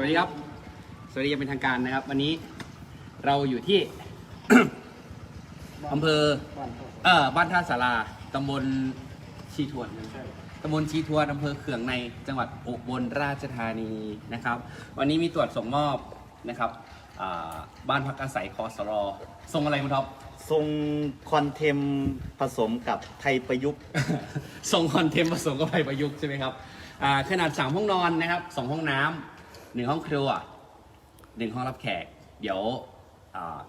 วัสดีครับ สวัสดีอยังเป็นทางการนะครับ วันนี้เราอยู่ที่ อำเภอเออบ้านท่าสาราตำบลชีทวนตำบลชีทวนอำเภอเขืองในจังหวัดอุบลราชธานีนะครับ วันนี้มีตรวจส่งมอบนะครับอ่าบ้านพักอาศัยคอสรอส่งอะไรคุณท็อป ทรงคอนเทมผสมกับไทยประยุกต์ ส่งคอนเทมต์ผสมกับไฟประยุกต์ใช่ไหมครับอ่าขนาด 3 ห้องนอนนะครับสองห้องน้ำ หนึ่งห้องครัวหนึ่งห้องรับแขก เดี๋ยว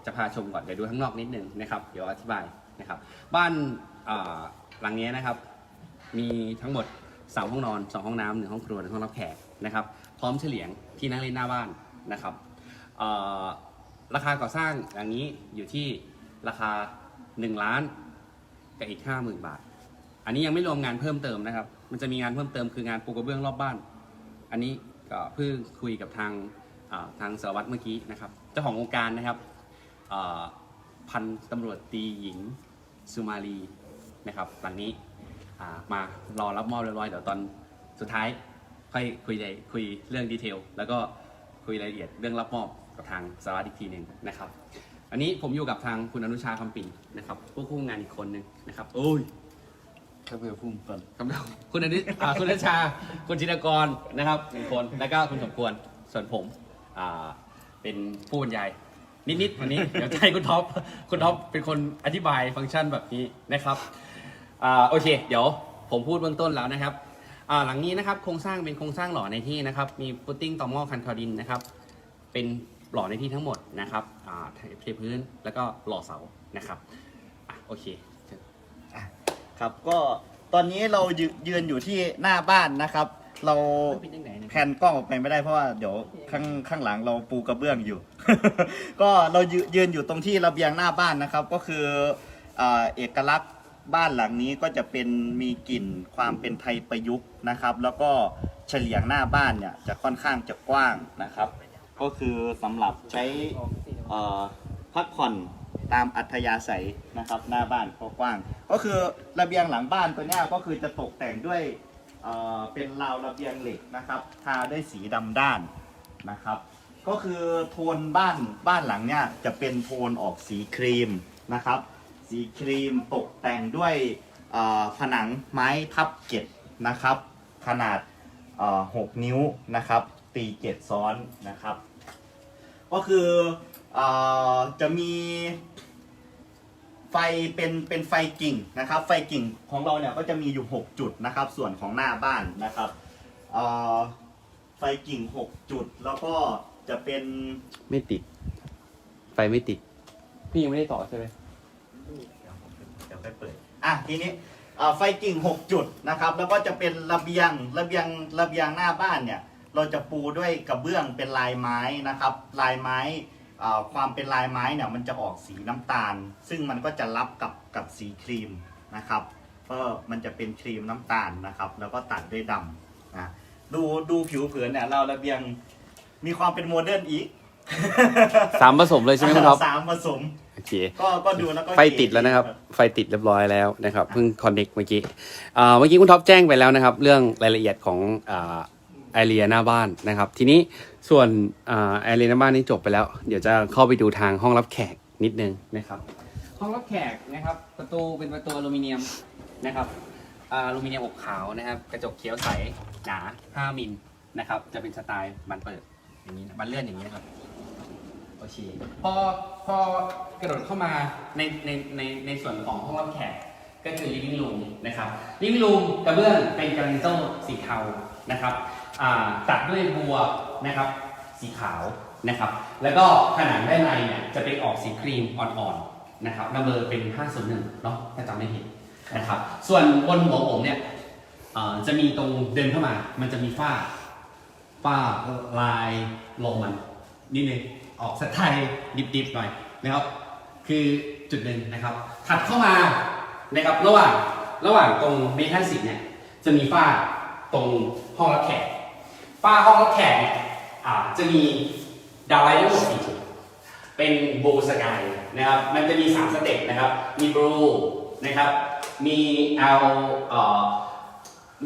จะพาชมก่อนเดี๋ยวดูข้างนอกนิดนึงนะครับ เดี๋ยวอธิบายนะครับ บ้านหลังนี้นะครับ มีทั้งหมด3ห้องนอน2ห้องน้ำหนึ่งห้องครัวหนึ่งห้องรับแขกนะครับ พร้อมเฉลียงที่นั่งเล่นหน้าบ้านนะครับราคาก่อสร้างอย่างนี้อยู่ที่ราคา 1 ล้านกับอีก 50,000 บาท อันนี้ยังไม่รวมงานเพิ่มเติมนะครับ มันจะมีงานเพิ่มเติมคืองานปูกระเบื้องรอบบ้าน อันนี้ ก็เพิ่งคุยกับทางทางสารวัตรเมื่อกี้นะครับ เจ้าของโครงการนะครับพันตำรวจตีหญิงสุมาลีนะครับหลังนี้มารอรับมอบเรียบร้อยเดี๋ยวตอนสุดท้ายค่อยคุยในคุยเรื่องดีเทลแล้วก็คุยรายละเอียดเรื่องรับมอบกับทางสารวัตรอีกทีหนึ่งนะครับ อันนี้ผมอยู่กับทางคุณอนุชาคำปิ่นนะครับผู้คู่งานอีกคนหนึ่งนะครับโอ้ย ครับเพื่อพุ่มก่อนคำถามคุณอนิอ่าคุณนชชา คุณจินกรนะครับหนึ่งคนแล้วก็คุณสมควรส่วนผมอ่าเป็นผู้บรรยายนิดๆวันนี้เดี๋ยวจะให้คุณท็อปคุณท็อปเป็นคนอธิบายฟังก์ชันแบบนี้นะครับอ่าโอเค เดี๋ยวผมพูดเบื้องต้นแล้วนะครับอ่าหลังนี้นะครับโครงสร้างเป็นโครงสร้างหล่อในที่นะครับมีพุตติ้งต่อหม้อคันคอดินนะครับเป็นหล่อในที่ทั้งหมดนะครับอ่าเทพื้นแล้วก็หล่อเสานะครับอะโอเค ครับก็ตอนนี้เรายืยืนอยู่ที่หน้าบ้านนะครับ เราเป็นยังไงเนี่ยแพนกล้องออกไปไม่ได้เพราะว่าเดี๋ยวข้างข้างหลังเราปูกระเบื้องอยู่ ก็เรายืยืนอยู่ตรงที่ระเบียงหน้าบ้านนะครับ ก็คืออ่าเอกลักษณ์บ้านหลังนี้ก็จะเป็นมีกลิ่นความเป็นไทยประยุกต์นะครับ แล้วก็เฉลียงหน้าบ้านเนี่ยจะค่อนข้างจะกว้างนะครับ ก็คือสำหรับใช้เอ่อพักผ่อน ตามอัธยาศัยนะครับ หน้าบ้านก็กว้าง ก็คือระเบียงหลังบ้านตัวเนี้ยก็คือจะตกแต่งด้วยเอ่อเป็นราวระเบียงเหล็กนะครับทาด้วยสีดำด้านนะครับ ก็คือโทนบ้านบ้านหลังเนี่ยจะเป็นโทนออกสีครีมนะครับ สีครีมตกแต่งด้วยเอ่อผนังไม้ทับเกล็ดนะครับ ขนาดเอ่อ6นิ้วนะครับ ตีเกล็ดซ้อนนะครับ ก็คือ จะมีไฟเป็นเป็นไฟกิ่งนะครับ ไฟกิ่งของเราเนี่ยก็จะมีอยู่ 6 จุดนะครับ ส่วนของหน้าบ้านนะครับเอ่อไฟกิ่ง 6 จุดแล้วก็จะเป็นไม่ติด ไฟไม่ติด พี่ยังไม่ได้ต่อใช่ไหมเดี๋ยวไปเปิดอะทีนี้เอ่อไฟกิ่ง 6 จุดนะครับ แล้วก็จะเป็นระเบียงระเบียงระเบียงหน้าบ้านเนี่ย เราจะปูด้วยกระเบื้องเป็นลายไม้นะครับ ลายไม้เอ่อ ความเป็นลายไม้เนี่ยมันจะออกสีน้ำตาล ซึ่งมันก็จะรับกับกับสีครีมนะครับก็มันจะเป็นครีมน้ำตาลนะครับ แล้วก็ตัดด้วยดำนะดูดูผิวเผินเนี่ยเราระเบียงมีความเป็นโมเดิร์นอีกสามผสมเลยใช่ไหมคุณท็อปสามผสมโอเคก็ก็ดูแล้วก็ไฟติดแล้วนะครับ ไฟติดเรียบร้อยแล้วนะครับเพิ่งคอนเน็กเมื่อกี้อ่าเมื่อกี้คุณท็อปแจ้งไปแล้วนะครับ เรื่องรายละเอียดของอ่า แอเรียหน้าบ้านนะครับ ทีนี้ส่วนแอเรียหน้าบ้านนี้จบไปแล้ว เดี๋ยวจะเข้าไปดูทางห้องรับแขกนิดนึงนะครับ ห้องรับแขกนะครับ ประตูเป็นประตูอลูมิเนียมนะครับอลูมิเนียมอบขาวนะครับ กระจกเขียวใสหนา 5มิลนะครับ จะเป็นสไตล์บันเปิดอย่างนี้นะบันเลื่อนอย่างนี้นะครับโอเคพอพอกระโดดเข้ามาในในในในส่วนของห้องรับแขกก็คือ living room นะครับ living room กระเบื้องเป็นกรานิโตสีเทา นะครับตัดด้วยบัวนะครับสีขาวนะครับ แล้วก็ผนังด้านในเนี่ยจะเป็นออกสีครีมอ่อนๆนะครับนัมเบอร์เป็น501เนาะถ้าจำไม่ผิดนะครับ ส่วนบนหัวผมเนี่ยจะมีตรงเดินเข้ามา มันจะมีฝ้าฝ้าลายโรมันนิดนึงออกสไตล์ดิบๆหน่อยนะครับ คือจุดหนึ่งนะครับ ถัดเข้ามานะครับระหว่างระหว่างตรงเมทัลสิเนี่ยจะมีฝ้าตรง ห้องรับแขกฝ้าห้องรับแขกเนี่ยจะมีดาวไลท์ทั้งหมดสี่จุดเป็นโบสกายนะครับ มันจะมีสามสเต็ปนะครับ มีบลูนะครับ มีเอล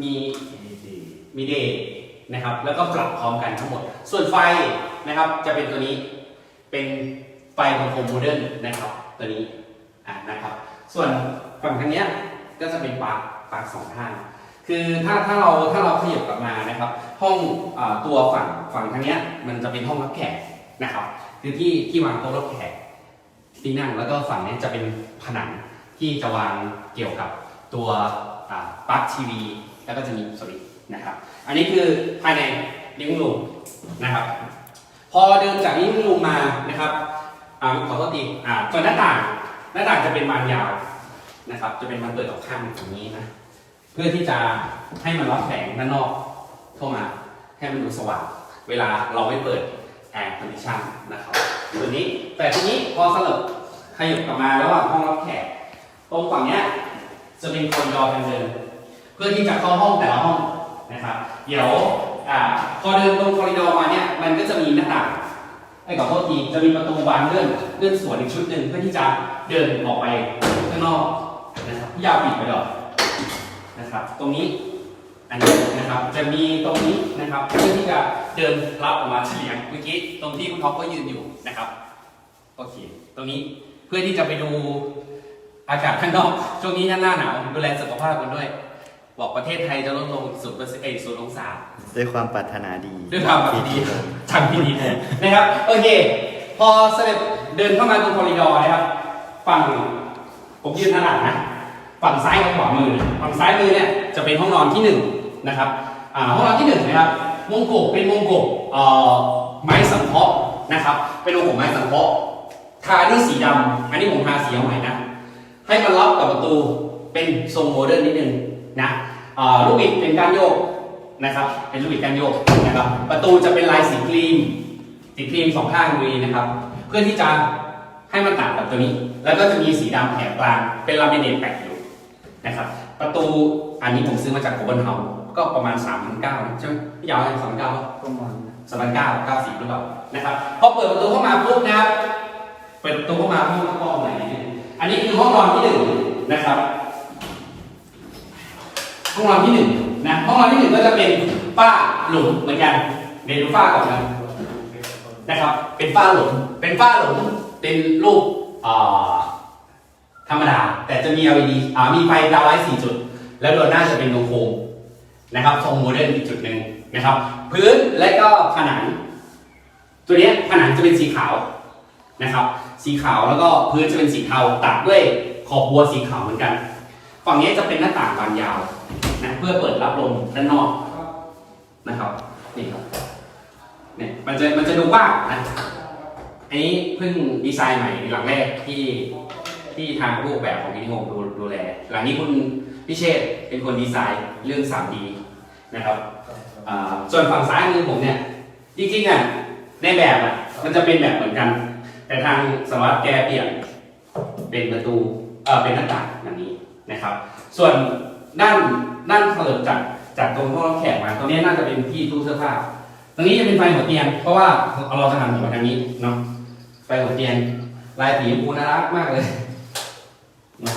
มีมีเดย์นะครับ แล้วก็ปรับพร้อมกันทั้งหมด ส่วนไฟนะครับจะเป็นตัวนี้ เป็นไฟของโฮมโมเดิร์นนะครับ ตัวนี้อ่านะครับ ส่วนฝั่งทางเนี้ยก็จะเป็นปลั๊กปลั๊กสองข้าง คือถ้าถ้าเราถ้าเราขยับกลับมานะครับ ห้องอตัวฝั่งฝั่งทางเนี้ยมันจะเป็นห้องรับแขกนะครับ คือที่ที่วางโต๊ะรับแขกที่นั่งแล้วก็ฝั่งนี้จะเป็นผนังที่จะวางเกี่ยวกับตัวปลั๊กทีวี แล้วก็จะมีสวิตช์นะครับ อันนี้คือภายในลิฟต์รูมนะครับ พอเดินจากลิฟต์รูมมานะครับอขอโทษทีอ่าส่วนหน้าต่างหน้าต่างจะเป็นบานยาวนะครับ จะเป็นบานเปิดออกข้างอย่างนี้นะ เพื่อที่จะให้มันรับแสงด้านนอกเข้ามาให้มันดูสว่าง เวลาเราไม่เปิดแอร์คอนดิชันนะครับตัวนี้แต่ทีนี้พอสลับขยับกลับมาระหว่างห้องรับแขกตรงฝั่งเนี้ยจะเป็นคอริดอทางเดินเพื่อที่จะเข้าห้องแต่ละห้องนะครับเดี๋ยวอพอเดินตรงคอริดอร์มาเนี่ยมันก็จะมีหน้าต่างไอ้ขอโทษทีจะมีประตูบานเลื่อนเลื่อนสวนอีกชุดหนึ่งเพื่อที่จะเดินออกไปข้างนอกนะครับพี่ยาวปิดไปก่อน นะครับ ตรงนี้อันนี้นะครับจะมีตรงนี้นะครับเพื่อที่จะเดินรับออกมาเฉลี่ยงเมื่อกี้ตรงที่คุณท็อปก็ยืนอยู่นะครับโอเคตรงนี้เพื่อที่จะไปดูอากาศข้างนอกช่วงนี้หน้าหนาวดูแลสุขภาพกันด้วย บอกประเทศไทยจะลดลงศูนย์เปอร์เซ็นต์เอยศูนย์องศาด้วยความปรารถนาดีด้วยความปรารถนาดีทางที่ดีนะครับโอเค พอเสด็จเดินเข้ามาตรงคอริดอร์นะครับฝั่งผมยืนถนัดนะ ฝั่งซ้ายกับขวามือฝั่งซ้ายมือเนี่ยจะเป็นห้องนอนที่หนึ่งนะครับห้องนอนที่หนึ่งนะครับวงกบเป็นวงกบเอ่อไม้สังเคราะห์นะครับเป็นวงกบไม้สังเคราะห์ทาด้วยสีดำอันนี้ผมทาสีเอาใหม่นะให้มันรับกับประตูเป็นทรงโมเดิร์นนิดนึงนะลูกบิดเป็นการโยกนะครับเป็นลูกบิดการโยกนะครับประตูจะเป็นลายสีครีมสีครีมสองข้างดีนะครับ เพื่อที่จะให้มันตัดกับตัวนี้ แล้วก็จะมีสีดำแถบกลางเป็นลามิเนตแปะอยู่ นะครับประตูอันนี้ผมซื้อมาจากโคเบนเฮาก็ประมาณ3 9 0 0ใช่ไหมพี่ยาวสามพันเก้าประมาณสามพันเก้าเก้าสิบหรือเปล่านะครับพอเปิดประตูเข้ามาปุ๊บนะครับเปิดประตูเข้ามาห้องห้องไหนเนี่ยอันนี้คือห้องนอนที่หนึ่งนะครับห้องนอนที่หนึ่งนะห้องนอนที่หนึ่งก็จะเป็นฝ้าหลุมเหมือนกันเดี๋ยวดูฝ้าก่อนนะนะครับ เป็นฝ้าหลุมเป็นฝ้าหลุมเป็นรูปเอ่อ ธรรมดา แต่จะมี LED อ่ามีไฟดาวไลท์สี่จุด แล้วโดนหน้าจะเป็นวงโค้งนะครับทรงโมเดิร์นอีกจุดหนึ่งนะครับ พื้นและก็ผนัง ตัวนี้ผนังจะเป็นสีขาวนะครับ สีขาวแล้วก็พื้นจะเป็นสีเทาตัดด้วยขอบบัวสีขาวเหมือนกัน ฝั่งนี้จะเป็นหน้าต่างบานยาวนะเพื่อเปิดรับลมด้านนอกนะครับนี่ครับเนี่ยมันจะมันจะดูกว้างนะอันนี้เพิ่งดีไซน์ใหม่หลังแรกที่ ที่ทางผู้ออกแบบของวินิโงดูดูแล หลังนี้คุณพิเชษเป็นคนดีไซน์เรื่อง 3D นะครับอ่าส่วนฝั่งซ้ายมือผมเนี่ย จริงๆอะในแบบอะมันจะเป็นแบบเหมือนกัน แต่ทางสวัตรแกเปลี่ยนเป็นประตูเออเป็นหน้าต่างแบบนี้นะครับ ส่วนด้านด้านเถิดจากจากตรงห้องรับแขกมาตรงนี้น่าจะเป็นที่ตู้เสื้อผ้า ตรงนี้จะเป็นไฟหัวเตียง เพราะว่าเราจะหันหัวทางนี้เนาะไฟหัวเตียงลายสีชมพูน่ารักมากเลย นะ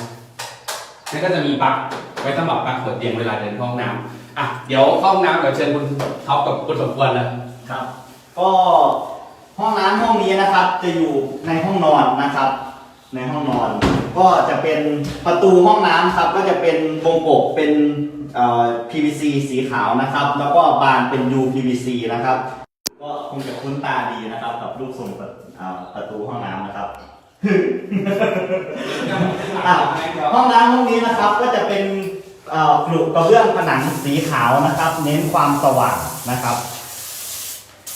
แล้วก็จะมีปลั๊กไว้สำหรับปลั๊กหัวเตียงเวลาเดินห้องน้ำอะเดี๋ยวห้องน้ำเดี๋ยวเชิญคุณท็อปกับคุณสมควรเลยครับ ก็ห้องน้ำห้องนี้นะครับ จะอยู่ในห้องนอนนะครับ ในห้องนอน ก็จะเป็นประตูห้องน้ำครับ ก็จะเป็นวงกบเป็นเอ่อ PVC สีขาวนะครับ แล้วก็บานเป็น UPVC นะครับ ก็คงจะคุ้นตาดีนะครับ กับรูปทรงประอ่าประตูห้องน้ำ อะห้องน้ำห้องนี้นะครับก็จะเป็นเอ่อกรุกระเบื้องผนังสีขาวนะครับ เน้นความสว่างนะครับ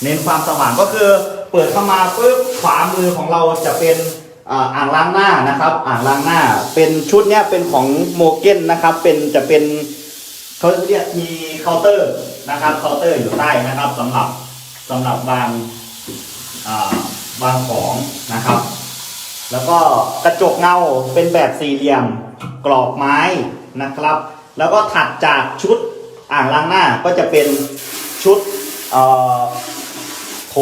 เน้นความสว่างก็คือ เปิดเข้ามาปุ๊บขวามือของเราจะเป็นอ่าอ่างล้างหน้านะครับ อ่างล้างหน้า เป็นชุดเนี้ยเป็นของโมเก้นนะครับ เป็นจะเป็นเขาเรียกมีเคาน์เตอร์นะครับเคาน์เตอร์อยู่ใต้นะครับสำหรับสำหรับบางอ่าวางของนะครับ แล้วก็กระจกเงาเป็นแบบสี่เหลี่ยมกรอบไม้นะครับ แล้วก็ถัดจากชุดอ่างล้างหน้าก็จะเป็นชุดเอ่อโถ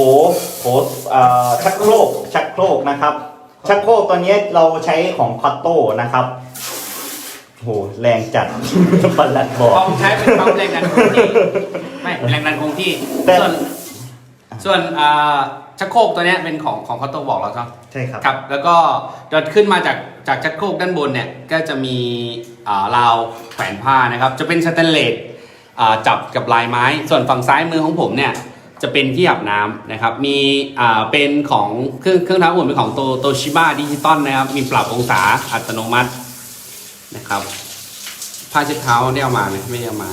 โถเอ่อชักโครกชักโครกนะครับ ชักโครกตัวนี้เราใช้ของพัตโต้นะครับโหแรงจัดปันลัดบอกปั๊มใช้เป็นปั๊มแรงดันคงที่ไม่แรงดันคงที่แต่ส่วนส่วนอ่า ชักโครกตัวเนี้ยเป็นของของคอตโตบอกเราครับใช่ครับครับ แล้วก็จะขึ้นมาจากจากชักโครกด้านบนเนี่ยก็จะมีอ่าราวแขวนผ้านะครับ จะเป็นสแตนเลสอ่าจับกับลายไม้ ส่วนฝั่งซ้ายมือของผมเนี่ยจะเป็นที่อาบน้ำนะครับ มีอ่าเป็นของเครื่องเครื่องทำอุ่นเป็นของโตโตชิบะดิจิตอลนะครับ มีปรับองศาอัตโนมัตินะครับผ้าเช็ดเท้าได้เอามาไหมไม่ได้เอามา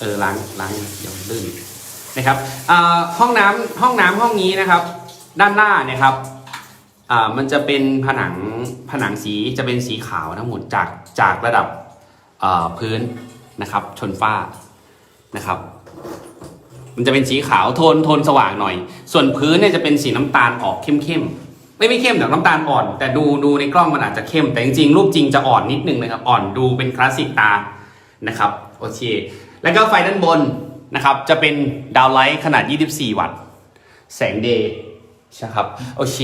เออล้างล้างเดี๋ยวลื่น นะครับห้องน้ำห้องน้ำห้องนี้นะครับ ด้านหน้านี่ยครับมันจะเป็นผนังผนังสีจะเป็นสีขาวทั้งหมดจากจากระดับพื้นนะครับชนฝ้านะครับ มันจะเป็นสีขาวโทนโทนสว่างหน่อย ส่วนพื้นเนี่ยจะเป็นสีน้ำตาลออกเข้มๆไม่ไม่เข้มแต่น้ำตาลอ่อน แต่ดูดูในกล้องมันอาจจะเข้ม แต่จริงๆรูปจริงจะอ่อนนิดนึงนะครับ อ่อนดูเป็นคลาสสิกตานะครับโอเคแล้วก็ไฟด้านบน นะครับ จะเป็นดาวไลท์ขนาด 24 วัตต์ แสงเดย์ใช่ครับ โอเค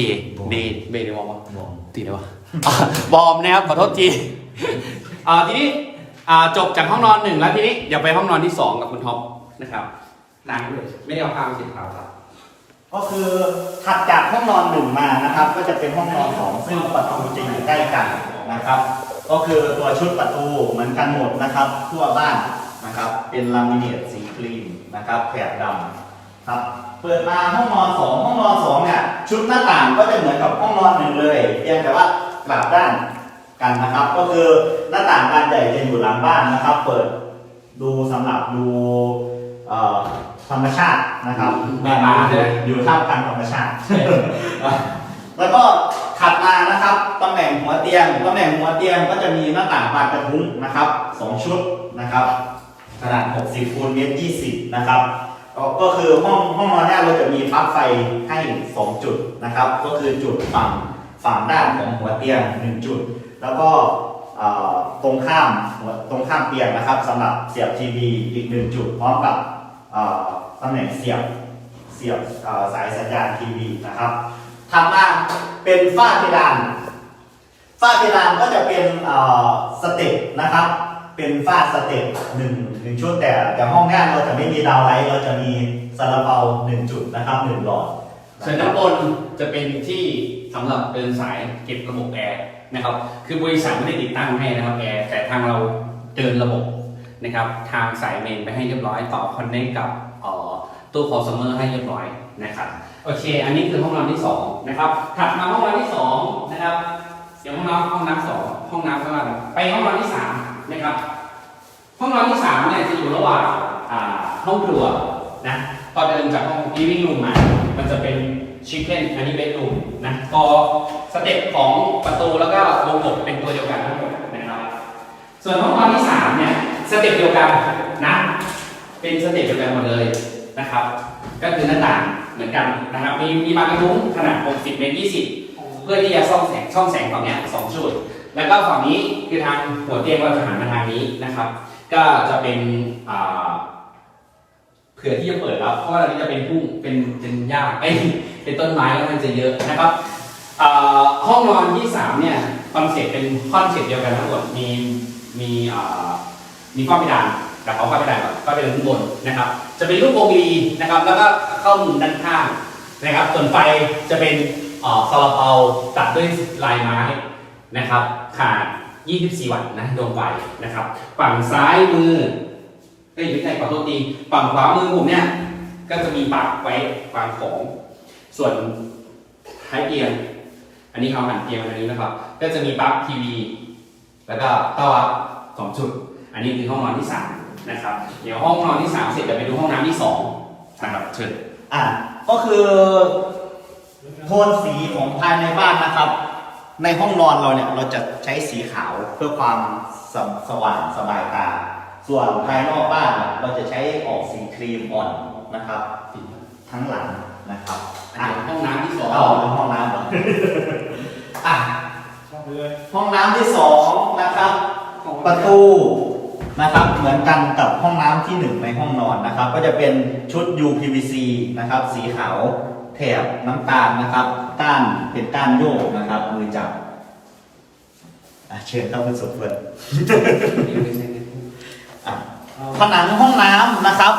เดย์เบย์ได้บอกว่าบอกตีได้ปะอะบอมนะครับ ขอโทษทีอ่าทีนี้อ่าจบจากห้องนอนหนึ่งแล้วทีนี้เดี๋ยวไปห้องนอนที่สองกับคุณท็อปนะครับล้างด้วยไม่ได้เอาผ้ามาเช็ดเท้าครับก็คือถัดจากห้องนอนหนึ่งมานะครับ ก็จะเป็นห้องนอนสองซึ่งประตูจะอยู่ใกล้กันนะครับ ก็คือตัวชุดประตูเหมือนกันหมดนะครับทั่วบ้าน นะครับ เป็นลามิเนตสีครีมนะครับแถบดำครับ เปิดมาห้องนอนสองห้องนอนสองเนี่ยชุดหน้าต่างก็จะเหมือนกับห้องนอนหนึ่งเลยเพียงแต่ว่ากลับด้านกันนะครับ ก็คือหน้าต่างบานใหญ่จะอยู่หลังบ้านนะครับ เปิดดูสำหรับดูเอ่อธรรมชาตินะครับแม่บ้านใช่ไหมอยู่ท่ามกลางธรรมชาติ แล้วก็ถัดมานะครับตำแหน่งหัวเตียงตำแหน่งหัวเตียงก็จะมีหน้าต่างบานกระทุ้งนะครับสองชุดนะครับ ขนาด 60คูณเมตร20 นะครับก็คือห้องห้องนอนเนี่ยเราจะมีปลั๊กไฟให้ 2 จุดนะครับ ก็คือจุดฝั่งฝั่งด้านของหัวเตียง 1 จุด แล้วก็ตรงข้ามตรงข้ามเตียงนะครับสำหรับเสียบทีวีอีก 1 จุด พร้อมกับตำแหน่งเสียบเสียบสายสัญญาณทีวีนะครับถัดมาเป็นฝ้าเพดานฝ้าเพดานก็จะเป็นสเต็ปนะครับ เป็นฝ้าสเต็ปหนึ่งหนึ่งชุดแต่แต่ห้องแรกเราจะไม่มีดาวไลท์เราจะมีซาลาเปาหนึ่งจุดนะครับหนึ่งหลอดส่วนด้านบนจะเป็นที่สำหรับเดินสายเก็บระบบแอร์นะครับ คือบริษัทไม่ได้ติดตั้งให้นะครับแอร์แต่ทางเราเดินระบบนะครับ ทางสายเมนไปให้เรียบร้อยต่อคอนเนคกับตู้คอลซัมเมอร์ให้เรียบร้อยนะครับโอเค อันนี้คือห้องนอนที่สองนะครับถัดมาห้องนอนที่สองนะครับเดี๋ยวห้องน้ำห้องน้ำสองห้องน้ำข้างล่าไปห้องนอนที่สาม นะครับ ห้องนอนที่สามเนี่ยจะอยู่ระหว่างห้องครัวนะพอเดินจากห้อง living room มา มันจะเป็น chicken อันนี้ bedroom นะพอสเต็ปของประตูแล้วก็วงกบเป็นตัวเดียวกันทั้งหมดนะครับส่วนห้องนอนที่สามเนี่ยสเต็ปเดียวกันนะเป็นสเต็ปเดียวกันหมดเลยนะครับ ก็คือหน้าต่างเหมือนกันนะครับมีมีบานกระทุ้งขนาด 60 เมตร 20 เพื่อที่จะส่องแสงช่องแสงฝั่งนี้สองจุด แล้วก็ฝั่งนี้คือทางหัวเตียงเราจะหันมาทางนี้นะครับ ก็จะเป็นเผื่อที่จะเปิดแล้วเพราะว่าอันนี้จะเป็นพุ่งเป็นเป็นหญ้าเอ้ยเป็นต้นไม้แล้วมันจะเยอะนะครับห้องนอนที่สามเนี่ยคอนเซ็ปต์เป็นคอนเซ็ปต์เดียวกันทั้งหมดมีมีมีฝ้าเพดานแต่เอาฝ้าเพดานก่อนฝ้าเพดานข้างบนนะครับ จะเป็นรูปวงรีนะครับ แล้วก็เข้ามุมด้านข้างนะครับ ส่วนไฟจะเป็นซาลาเปาตัดด้วยลายไม้นะครับ ขาด 24 วัตต์นะดวงไฟนะครับ ฝั่งซ้ายมือเอ้ยไม่ใช่ขอโทษทีฝั่งขวามือผมเนี่ย ก็จะมีปลั๊กไว้วางของ ส่วนท้ายเตียง อันนี้เขาหันเตียงมาทางนี้นะครับ ก็จะมีปลั๊กทีวี แล้วก็เต้าอัพสองจุด อันนี้คือห้องนอนที่สามนะครับ เดี๋ยวห้องนอนที่สามเสร็จเดี๋ยวไปดูห้องน้ำที่สองนะครับเชิญอะก็คือโทนสีของภายในบ้านนะครับ ในห้องนอนเราเนี่ยเราจะใช้สีขาวเพื่อความสสว่างสบายตา ส่วนภายนอกบ้านเนี่ยเราจะใช้ออกสีครีมอ่อนนะครับทั้งหลังนะครับอันอะนี้ห้องน้ำที่สองเอาเป็นห้องน้ำก่อนอะห้องน้ำที่สองนะครับประตูนะครับเหมือนกันกับห้องน้ำที่หนึ่งในห้องนอนนะครับ ก็จะเป็นชุด UPVC นะครับ สีขาว แถบน้ำตาลนะครับก้านเป็นก้านโยกนะครับ มือจับอะเชิญเข้ามาสดเปิดอะผนังห้องน้ำนะครับ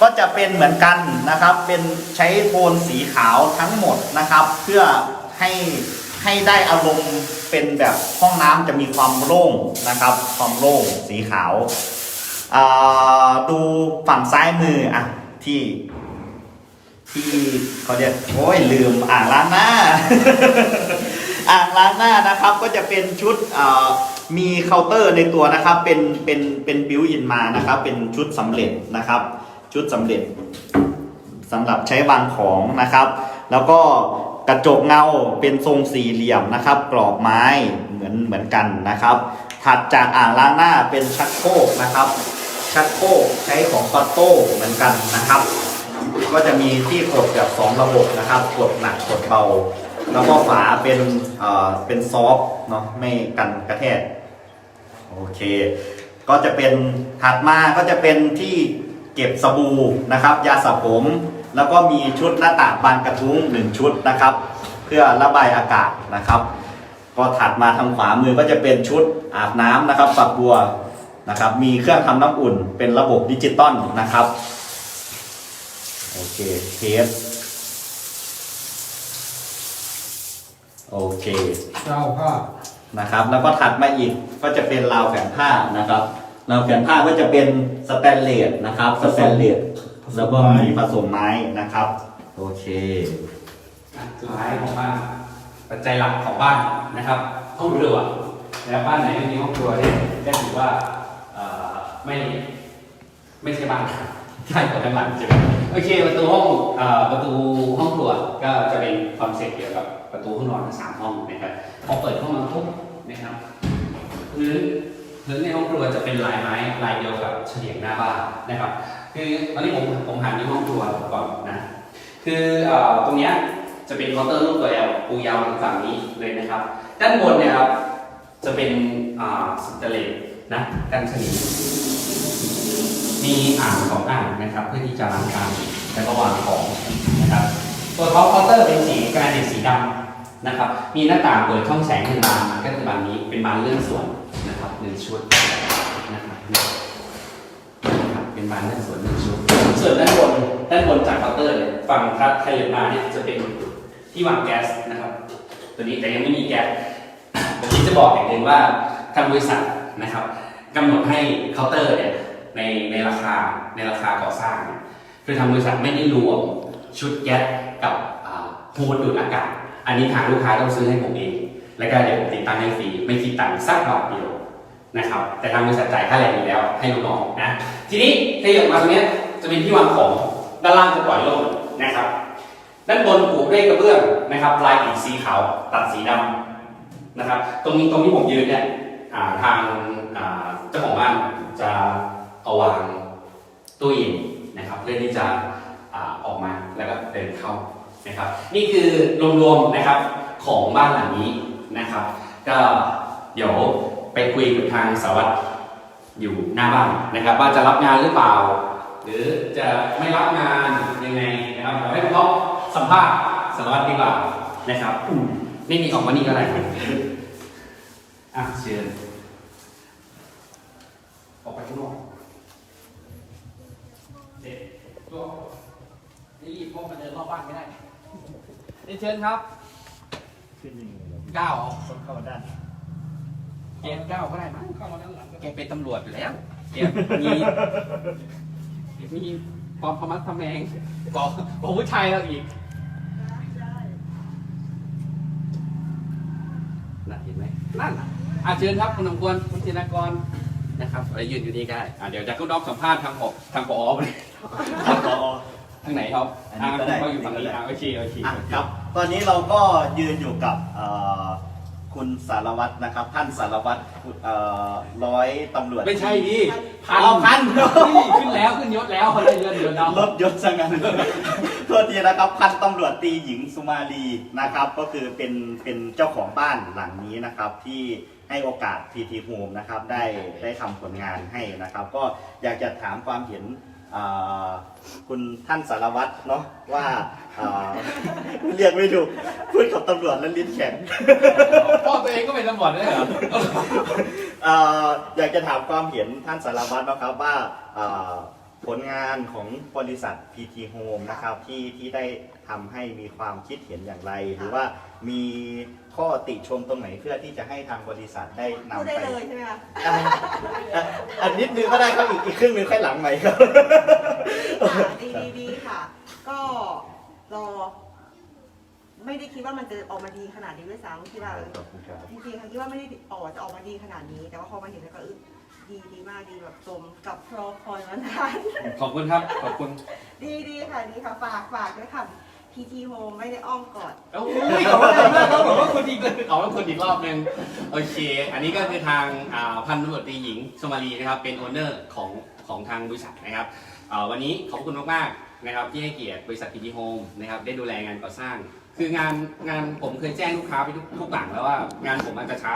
ก็จะเป็นเหมือนกันนะครับ เป็นใช้โทนสีขาวทั้งหมดนะครับ เพื่อให้ให้ได้อารมณ์เป็นแบบห้องน้ำจะมีความโล่งนะครับ ความโล่งสีขาวาดูฝั่งซ้ายมืออะที่ ที่เขาเรียกโอ้ยลืมอ่างล้างหน้า อ่างล้างหน้านะครับก็จะเป็นชุดมีเคาน์เตอร์ในตัวนะครับ เป็นเป็นเป็นบิวอินมานะครับ เป็นชุดสำเร็จนะครับ ชุดสำเร็จสำหรับใช้วางของนะครับ แล้วก็กระจกเงาเป็นทรงสี่เหลี่ยมนะครับ กรอบไม้เหมือนเหมือนกันนะครับ ถัดจากอ่างล้างหน้าเป็นชักโครกนะครับ ชักโครกใช้ของคอตโต้เหมือนกันนะครับ ก็จะมีที่กดแบบสองระบบนะครับ กดหนักกดเบา แล้วก็ฝาเป็นเอ่อเป็นซอฟต์เนาะไม่กันกระแทกโอเค ก็จะเป็นถัดมาก็จะเป็นที่เก็บสบู่นะครับ ยาสระผม แล้วก็มีชุดหน้าต่างบานกระทุ้งหนึ่งชุดนะครับ เพื่อระบายอากาศนะครับ ก็ถัดมาทางขวามือก็จะเป็นชุดอาบน้ำนะครับฝักบัวนะครับ มีเครื่องทำน้ำอุ่น เป็นระบบดิจิตอลนะครับ โอเคเทสโอเคเจ้าภาพนะครับ แล้วก็ถัดมาอีกก็จะเป็นราวแขวนผ้านะครับราวแขวนผ้าก็จะเป็นสแตนเลสนะครับสแตนเลสแล้วก็มีผสมไม้นะครับ โอเคสุดท้ายของบ้านปัจจัยหลักของบ้านนะครับห้องครัวแล้วบ้านไหนไม่มีห้องครัวเนี่ยก็ถือว่าเอ่อไม่ไม่ใช่บ้านใช่กว่าทั้งหลังใช่ไหม โอเคประตูห้องอประตูห้องครัวก็จะเป็นคอนเซ็ปต์เกี่ยวกับประตูห้องนอนทั้งสามห้องนะครับพอเปิดห้องมาปุ๊บนะครับพื้นพื้นในห้องครัวจะเป็นลายไม้ลายเดียวกับเฉลียงหน้าบ้านนะครับ คือตอนนี้ผมผมหันที่ห้องครัวก่อนนะคืออตรงเนี้ยจะเป็นเคาน์เตอร์รูปตัว L ปูยาวทางฝั่งนี้เลยนะครับ ด้านบนเนี่ยครับจะเป็นสแตนเลสนะกันสนิม มีอ่างสองอ่างนะครับ เพื่อที่จะล้างจานแล้วก็วางของนะครับตัวท็อปเคาน์เตอร์เป็นสีกระดาษสีดำนะครับ มีหน้าต่างเปิดช่องแสงหนึ่งบานก็คือบานนี้เป็นบานเลื่อนส่วนนะครับหนึ่งชุดนะครับเป็นบานด้านส่วนหนึ่งชุด ส่วนด้านบนด้านบนจากเคาน์เตอร์เนี่ยฝั่งทัดไทยมาเนี่ยจะเป็นที่วางแก๊สนะครับ ตัวนี้แต่ยังไม่มีแก๊สผมจะบอกอย่างหนึ่งว่าทางบริษัทนะครับกำหนดให้เคาน์เตอร์เนี่ย ในในราคาในราคาก่อสร้างเนี่ยคือทางบริษัทไม่ได้รวมชุดแก๊สกับฮูดดูดอากาศ อันนี้ทางลูกค้าต้องซื้อให้ผมเอง แล้วก็เดี๋ยวผมติดตั้งให้ฟรีไม่คิดตังค์สักบาทเดียวนะครับ แต่ทางบริษัทจ่ายค่าแรงอยู่แล้วให้ลูกน้องนะ ทีนี้ถ้าอยากมาตรงนี้จะเป็นที่วางของ ด้านล่างจะปล่อยโล่งนะครับ ด้านบนปูด้วยกระเบื้องนะครับลายอิฐสีขาวตัดสีดำนะครับ ตรงนี้ตรงที่ผมยืนเนี่ยทางเจ้าของบ้านจะ เอาวางตู้เย็นนะครับ เพื่อที่จะออกมาแล้วก็เดินเข้านะครับ นี่คือรวมๆนะครับของบ้านหลังนี้นะครับ ก็เดี๋ยวไปคุยกับทางสารวัตรอยู่หน้าบ้านนะครับ ว่าจะรับงานหรือเปล่า หรือจะไม่รับงานยังไงนะครับเดี๋ยวให้เขาสัมภาษณ์สารวัตรดีกว่านะครับนี่มีออกมานี่ก็ได้อะเชิญออกไปข้างนอก ตัวนี่รีบพกมาเดินรอบบ้านไม่ได้เรียนเชิญครับขึ้นยังไงก้าวคนเข้าด้านเกมก้าวก็ได้มั้งเข้ามาด้านหลังแกเป็นตำรวจอยู่แล้วแกมีมีความพมัดทำแมงบอกบอกผู้ชายเราอีกน่ะเห็นไหมนั่นน่ะอะเชิญครับคุณสมควรคุณจินกรนะครับอะไรยืนอยู่นี่ก็ได้อะเดี๋ยวจะคุณน้องสัมภาษณ์ทางบอกทางปอไป ครับผอ ทางไหนครับอันนี้ก็ได้อะคุณอยู่ฝั่งนี้อะโอเคโอเคอะครับ ตอนนี้เราก็ยืนอยู่กับเอ่อคุณสารวัตรนะครับ ท่านสารวัตรเอ่อร้อยตำรวจ ไม่ใช่ดิพันพัน นี่ขึ้นแล้วขึ้นยศแล้วเขาเลยเลื่อนเดือนเราลดยศซะงั้นโทษทีนะครับพันตำรวจตรีหญิงสุมาลีนะครับ ก็คือเป็นเป็นเจ้าของบ้านหลังนี้นะครับ ที่ให้โอกาสพีทีโฮมนะครับได้ได้ทำผลงานให้นะครับ ก็อยากจะถามความเห็น อ่าคุณท่านสารวัตรเนาะว่าอ่าเรียกไม่ถูกพูดกับตำรวจแล้วลิ้นแข็ง พ่อตัวเองก็เป็นตำรวจด้วยเหรอเอ่ออยากจะถามความเห็นท่านสารวัตรนะครับว่าเอ่อ ผลงานของบริษัท PT Home นะครับที่ที่ได้ทำให้มีความคิดเห็นอย่างไร หรือว่ามีข้อติชมตรงไหนเพื่อที่จะให้ทางบริษัทได้พูดนำได้ไปเลยใช่ไหมคะอะอะอันนิดนึงก็ได้ครับอีกอีกครึ่งนึงค่อยหลังใหม่ครับ ค่ะดีดีดีค่ะ ก็รอ ไม่ได้คิดว่ามันจะออกมาดีขนาดนี้ด้วยซ้ำคิดว่า ขอบคุณครับ จริงๆค่ะคิดว่าไม่ได้ออกจะออกมาดีขนาดนี้ แต่ว่าพอมาเห็นแล้วก็เออ ดีดีมากดีแบบสมกับรอคอยมานาน ขอบคุณครับ ขอบคุณดีดีค่ะดีค่ะฝากฝากด้วยค่ะพีทีโฮไม่ได้อ้อมกอด โอ้ยขอบคุณมากครับบอกว่าคุณอีกเลยขอบคุณอีกรอบหนึ่งโอเค อันนี้ก็คือทางอ่าพันตำรวจตรีหญิงสมารีนะครับ เป็นโอเนอร์ของของทางบริษัทนะครับอ่าวันนี้ขอบคุณมากๆนะครับ ที่ให้เกียรติบริษัทพีทีโฮมนะครับ ได้ดูแลงานก่อสร้าง คืองานงานผมเคยแจ้งลูกค้าไปทุกทุกหลังแล้วว่างานผมอาจจะช้า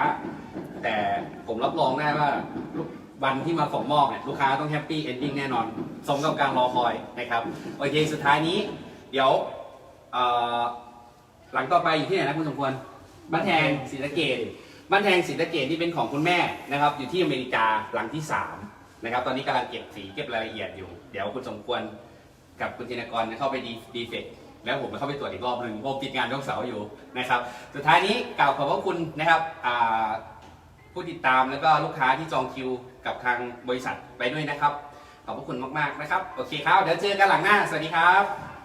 แต่ผมรับรองได้ว่า วันที่มาส่งมอบเนี่ยลูกค้าต้องแฮปปี้เอนดิ้งแน่นอน สมกับการรอคอยนะครับ โอเค สุดท้ายนี้ เดี๋ยวหลังต่อไปอยู่ที่ไหนนะคุณสมควรบ้านแทงศรีสะเกดบ้านแทงศรีสะเกดที่เป็นของคุณแม่นะครับ อยู่ที่อเมริกาหลังที่สามนะครับ ตอนนี้กำลังเก็บสีเก็บรายละเอียดอยู่ เดี๋ยวคุณสมควรกับคุณจินกรเข้าไปดีดีเฟกแล้วผมไปเข้าไปตรวจอีกรอบหนึ่งพราะผมติดงานยกเสาอยู่นะครับ สุดท้ายนี้กล่าวขอบพระคุณนะครับผู้ติดตามแล้วก็ลูกค้าที่จองคิว กับทางบริษัทไปด้วยนะครับ ขอบพระคุณมากๆนะครับ โอเคครับ เดี๋ยวเจอกันหลังหน้า สวัสดีครับ